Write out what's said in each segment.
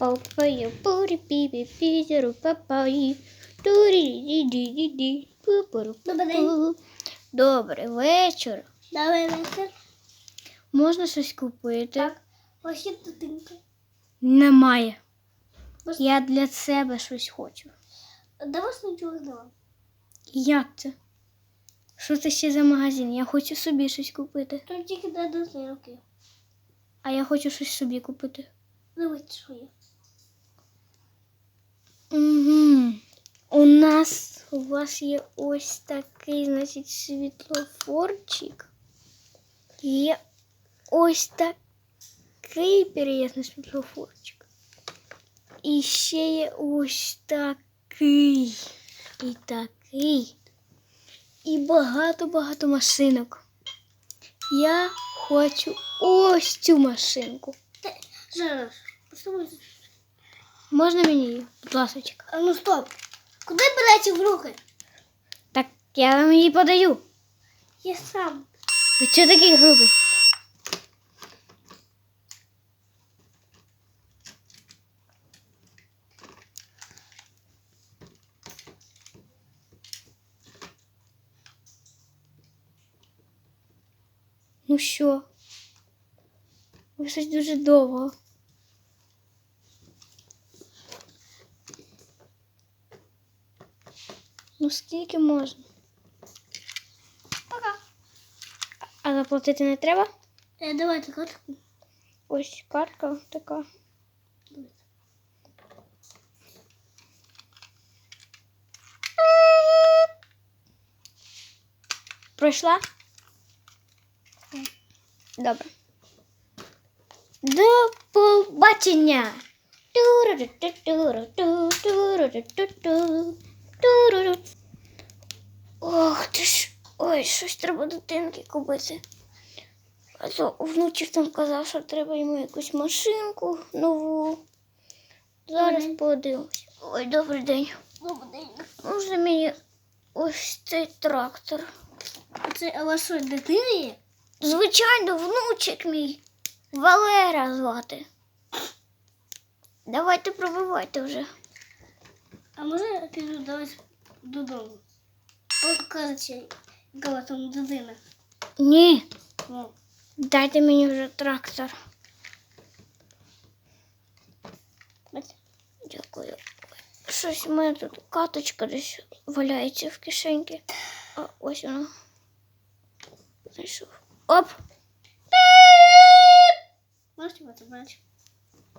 Папая, пурі, піпі, пізеру, папаї. Турі, ді, ді, ді, ді. Пупору, Добрий пу. Добрий вечір. Давай вечір. Можна щось купити? Так. Ось є дитинка. Немає. Ось- Я для себе щось хочу. До вас нічого дала. Як це? Що це ще за магазин? Я хочу собі щось купити. Тут тільки до одної руки. А я хочу щось собі купити. Дивіться, що є. У нас у вас є ось такий, значить, світлофорчик. Є ось такий переїзний світлофорчик. І ще є ось такий. І такий. І багато-багато машинок. Я хочу ось цю машинку. Зараз. Що Можна мені її? Будь ласка. А ну стоп. Куди берете в руки? Так я вам її подаю. Я сам. Ви чого такий грубий? Ну що? Ви щось дуже довго. Ну скільки можна? Пока. А заплатити не треба? Е, давайте картку. Ось картка така. Пройшла? Добре. До побачення. Туру-ту-туру-ту, туру-ту-ту-ту. Ох ти ж. Ой, щось треба дитинки купити. А то внучів там казав, що треба йому якусь машинку нову. Зараз Мгм. подивимось. Ой, добрий день. Добрий день. Можна мені ось цей трактор? Це а що, дитина є? Звичайно, внучик мій. Валера звати. Давайте пробивайте вже. А може я піду вас додому? Покажете, яка там дитина. Ні, Ну, дайте мені вже трактор. Дякую. Щось у мене тут каточка десь валяється в кишеньці. А ось вона. Знайшов. Оп! Можете бачити?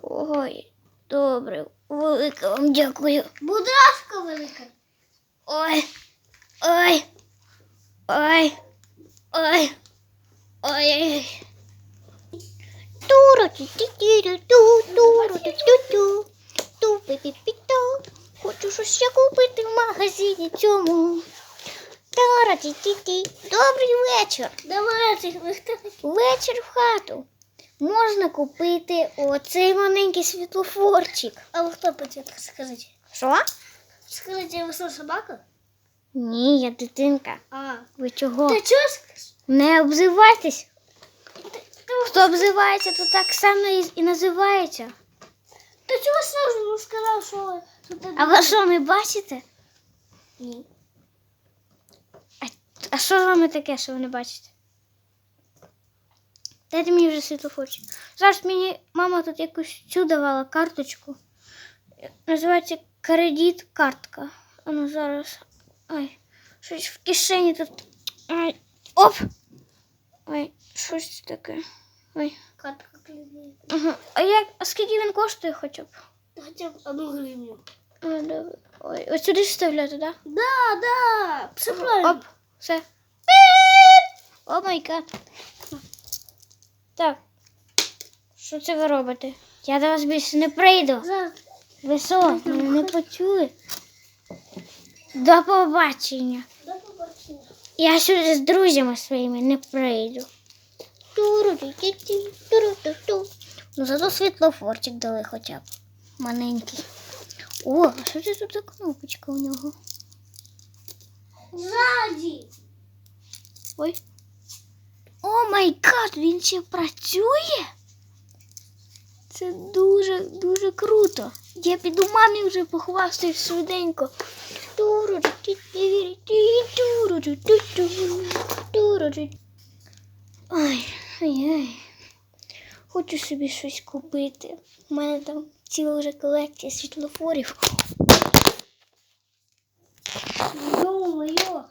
Ой, добре. Велике вам дякую. Будь ласка, велика. Ой. Ой. Ой. Ой. Ой. Туру ті ті ті ту туру ту ту ту ту пі пі пі ту Хочу щось ще купити в магазині цьому. Тара ті ті ті Добрий вечір. Давайте? Вечір в хату. Можна купити оцей маленький світлофорчик. А ви хто початок, скажіть? Що? Скажіть, ви що, собака? Ні, я дитинка. А. Ви чого? Та чого скажеш? Не обзивайтесь. Хто обзивається, то так само і, і називається. Та чого сразу сказав, що, що ти... А ви що, не бачите? Ні. А, а що з вами таке, що ви не бачите? Дайте мені вже світлофорчик. Зараз мені мама тут якусь цю давала карточку. Називається кредит картка. А ну зараз. Ай, щось в кишені тут. Ай. Оп! Ой, щось таке. Ой. Картка клієнт. Ага. А як, а скільки він коштує хоча б? Хоча б одну гривню. Добре. Ой, ось сюди вставляти, так? Да, да, все правильно. Оп, все. О май гад. Так. Що це ви робите? Я до вас більше не прийду. Ви що, мене не почули? До побачення. До побачення. Я сюди з друзями своїми не прийду. Ну зато світлофорчик дали хоча б. Маленький. О, а що це тут за кнопочка у нього? Ззаді. Ой. О май гад, він ще працює. Це дуже-дуже круто. Я піду мамі вже похвастаю швиденько. Ой, ой-ой. Хочу собі щось купити. У мене там ціла вже колекція світлофорів. Йо-моє!